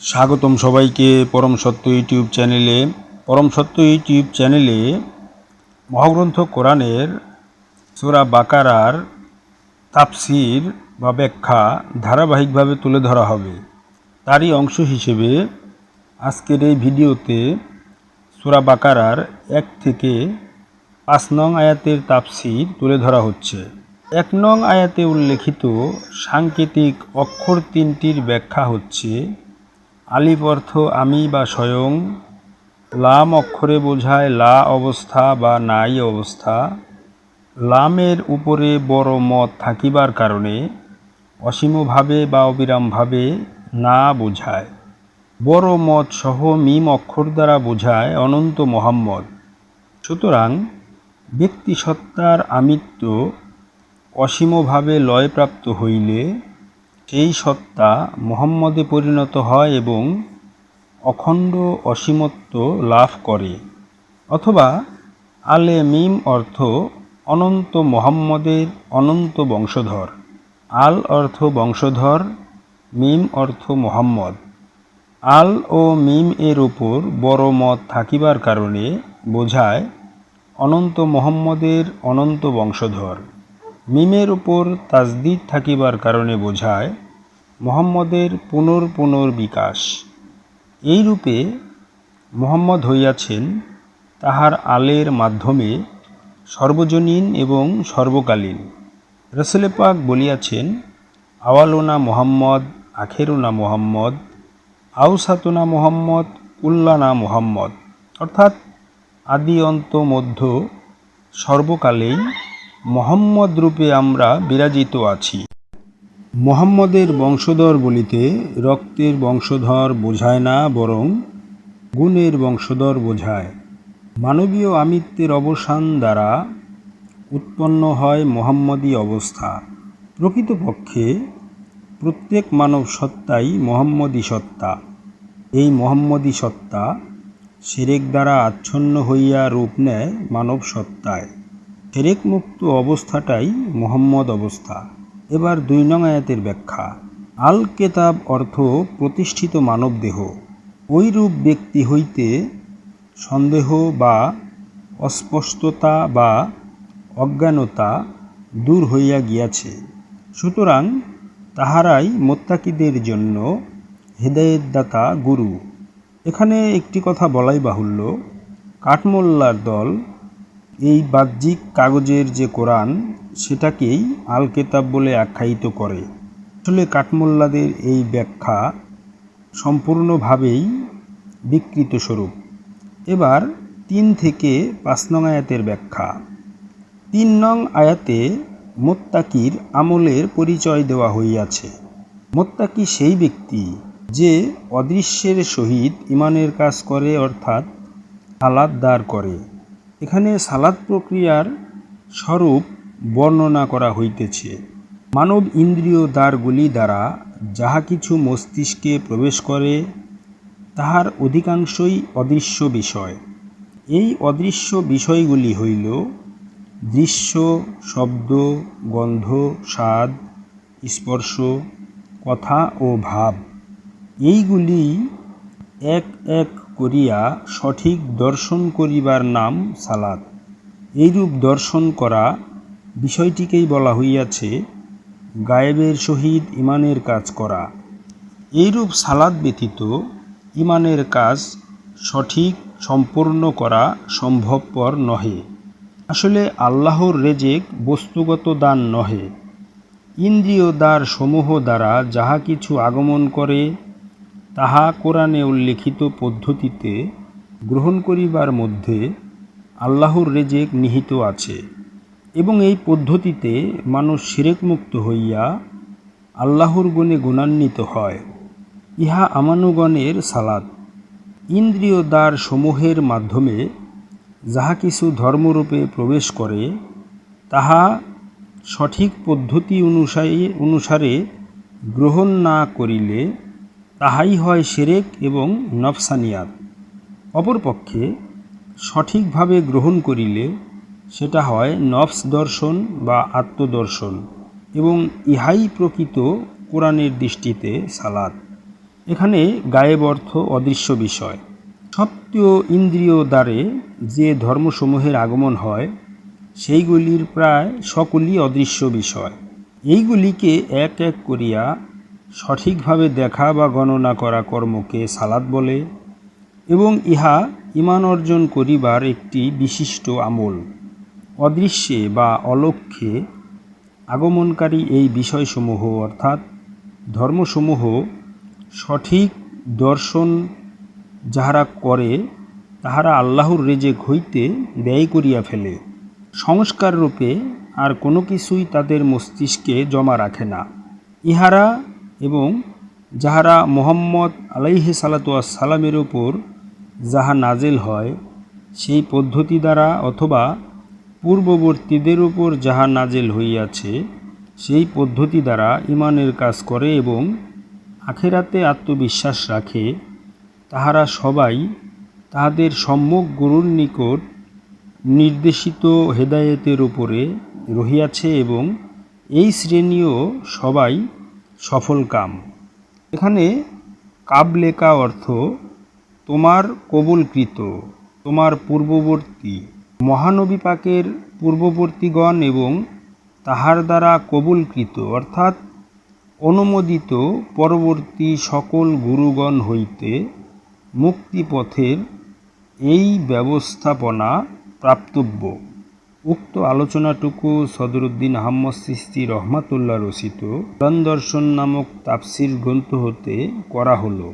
স্বাগতম সবাইকে পরম সত্য ইউটিউব চ্যানেলে। পরম সত্য ইউটিউব চ্যানেলে মহাগ্রন্থ কোরআনের সূরা বাকারার তাফসির বা ব্যাখ্যা ধারাবাহিকভাবে তুলে ধরা হবে। তারই অংশ হিসেবে আজকের এই ভিডিওতে সূরা বাকারার এক থেকে পাঁচ নং আয়াতের তাফসির তুলে ধরা হচ্ছে। এক নং আয়াতে উল্লেখিত সাংকেতিক অক্ষর তিনটির ব্যাখ্যা হচ্ছে আলিফ অর্থ আমি বা স্বয়ং। লাম অক্ষরে বোঝায় লা অবস্থা বা নাই অবস্থা। লামের উপরে বড় মত থাকিবার কারণে অসীমভাবে বা অবিরামভাবে না বোঝায়। বড় মত সহ মিম অক্ষর দ্বারা বোঝায় অনন্ত মোহাম্মদ। সুতরাং ব্যক্তি সত্তার আমিত্ব অসীমভাবে লয়প্রাপ্ত হইলে সেই সত্তা মোহাম্মদে পরিণত হয় এবং অখণ্ড অসীমত্ব লাভ করে, অথবা আলে মিম অর্থ অনন্ত মোহাম্মদের অনন্ত বংশধর, আল অর্থ বংশধর, মিম অর্থ মোহাম্মদ। আল ও মিম এর উপর বড় মত থাকিবার কারণে বোঝায় অনন্ত মোহাম্মদের অনন্ত বংশধর। মিমের উপর তাজদিদ থাকিবার কারণে বোঝায় মোহাম্মদের পুনর পুনর বিকাশ। এই রূপে মোহাম্মদ হইয়াছেন তাহার আলের মাধ্যমে সর্বজনীন এবং সর্বকালীন। রসুলে পাক বলিয়াছেন, আওয়ালোনা মোহাম্মদ, আখেরুনা মোহাম্মদ আউসাতুনা মোহাম্মদ, উল্লানা মোহাম্মদ। অর্থাৎ আদি অন্ত মধ্য সর্বকালেই মোহাম্মদ রূপে আমরা বিরাজিত আছি। মোহাম্মদের বংশধর বলিতে রক্তের বংশধর বোঝায় না, বরং গুণের বংশধর বোঝায়। মানবীয় আমিত্বের অবসান দ্বারা উৎপন্ন হয় মোহাম্মদী অবস্থা। প্রকৃতপক্ষে প্রত্যেক মানব সত্তাই মোহাম্মদী সত্তা। এই মোহাম্মদী সত্তা সেরেক দ্বারা আচ্ছন্ন হইয়া রূপ নেয় মানব সত্তায়। মুক্ত অবস্থাটাই মোহাম্মদ অবস্থা। এবার দুই নং আয়াতের ব্যাখ্যা। আল কেতাব অর্থ প্রতিষ্ঠিত মানব মানবদেহ ওইরূপ ব্যক্তি হইতে সন্দেহ বা অস্পষ্টতা বা অজ্ঞানতা দূর হইয়া গিয়াছে। সুতরাং তাহারাই মোত্তাকিদের জন্য হেদায়েতদাতা গুরু। এখানে একটি কথা বলাই বাহুল্য, কাঠমোল্লার দল এই বাহ্যিক কাগজের যে কোরআন, সেটাকেই আল কেতাব বলে আখ্যায়িত করে। আসলে কাঠমোল্লাদের এই ব্যাখ্যা সম্পূর্ণভাবেই বিকৃত স্বরূপ এবার তিন থেকে পাঁচ নং আয়াতের ব্যাখ্যা। তিন নং আয়াতে মোত্তাকির আমলের পরিচয় দেওয়া হইয়াছে। মোত্তাকি সেই ব্যক্তি যে অদৃশ্যের সহিত ইমানের কাজ করে, অর্থাৎ সালাদ দাঁড় করে। এখানে সালাদ প্রক্রিয়ার স্বরূপ বর্ণনা করা হইতেছে। মানব ইন্দ্রিয় দ্বারগুলি দ্বারা যাহা কিছু মস্তিষ্কে প্রবেশ করে, তাহার অধিকাংশই অদৃশ্য বিষয়। এই অদৃশ্য বিষয়গুলি হইল দৃশ্য, শব্দ, গন্ধ, স্বাদ, স্পর্শ, কথা ও ভাব। এইগুলি এক এক করিয়া সঠিক দর্শন করিবার নাম সালাদ এইরূপ দর্শন করা বিষয়টিকেই বলা হইয়াছে, গায়েবের সহিত ইমানের কাজ করা। এইরূপ সালাদ ব্যতীত ইমানের কাজ সঠিক, সম্পূর্ণ করা সম্ভবপর নহে। আসলে আল্লাহর রেজেক বস্তুগত দান নহে। ইন্দ্রিয় দ্বার সমূহ দ্বারা যাহা কিছু আগমন করে তাহা কোরআনে উল্লিখিত পদ্ধতিতে গ্রহণ করিবার মধ্যে আল্লাহর রেজেক নিহিত আছে এবং এই পদ্ধতিতে মানুষ শিরেকমুক্ত হইয়া আল্লাহর গুণে গুণান্বিত হয়, ইহা আমানুগণের সালাদ ইন্দ্রিয় দ্বার সমূহের মাধ্যমে যাহা কিছু ধর্মরূপে প্রবেশ করে, তাহা সঠিক পদ্ধতি অনুসারে অনুসারে গ্রহণ না করিলে তাহাই হয় সেরেক এবং নফসানিয়াত। অপরপক্ষে সঠিকভাবে গ্রহণ করিলে সেটা হয় নফস দর্শন বা আত্মদর্শন এবং ইহাই প্রকৃত কোরআনের দৃষ্টিতে সালাদ এখানে গায়েব অর্থ অদৃশ্য বিষয়। সত্ত্বীয় ইন্দ্রিয় দ্বারে যে ধর্মসমূহের আগমন হয়, সেইগুলির প্রায় সকলই অদৃশ্য বিষয়। এইগুলিকে এক এক করিয়া সঠিকভাবে দেখা বা গণনা করা কর্মকে সালাদ বলে এবং ইহা ইমান অর্জন করিবার একটি বিশিষ্ট আমল। অদৃশ্যে বা অলক্ষ্যে আগমনকারী এই বিষয়সমূহ অর্থাৎ ধর্মসমূহ সঠিক দর্শন যাহারা করে, তাহারা আল্লাহর রেজেক হইতে ব্যয় করিয়া ফেলে। সংস্কার রূপে আর কোনো কিছুই তাদের মস্তিষ্কে জমা রাখে না। ইহারা এবং যাহারা মোহাম্মদ আলাইহে সালামের ওপর যাহা নাজেল হয়, সেই পদ্ধতি দ্বারা অথবা পূর্ববর্তীদের উপর যাহা নাজেল হইয়াছে, সেই পদ্ধতি দ্বারা ইমানের কাজ করে এবং আখেরাতে আত্মবিশ্বাস রাখে, তাহারা সবাই তাহাদের সম্মুখ গুরুর নিকট নির্দেশিত হেদায়েতের উপরে রহিয়াছে এবং এই শ্রেণীও সবাই সফল কাম। এখানে কাবলেকা অর্থ, তোমার কবুলকৃত, তোমার পূর্ববর্তী, মহানবী পাকের পূর্ববর্তীগণ এবং তাহার দ্বারা কবুলকৃত, অর্থাৎ অনুমোদিত পরবর্তী সকল গুরুগণ হইতে মুক্তিপথের এই ব্যবস্থাপনা প্রাপ্তব্য। উক্ত আলোচনাটুকু সদরুদ্দিন আহম্মদ সিস্তি রহমাতুল্লাহ রচিত দর্শন নামক তাফসির গ্রন্থ হতে করা হলো।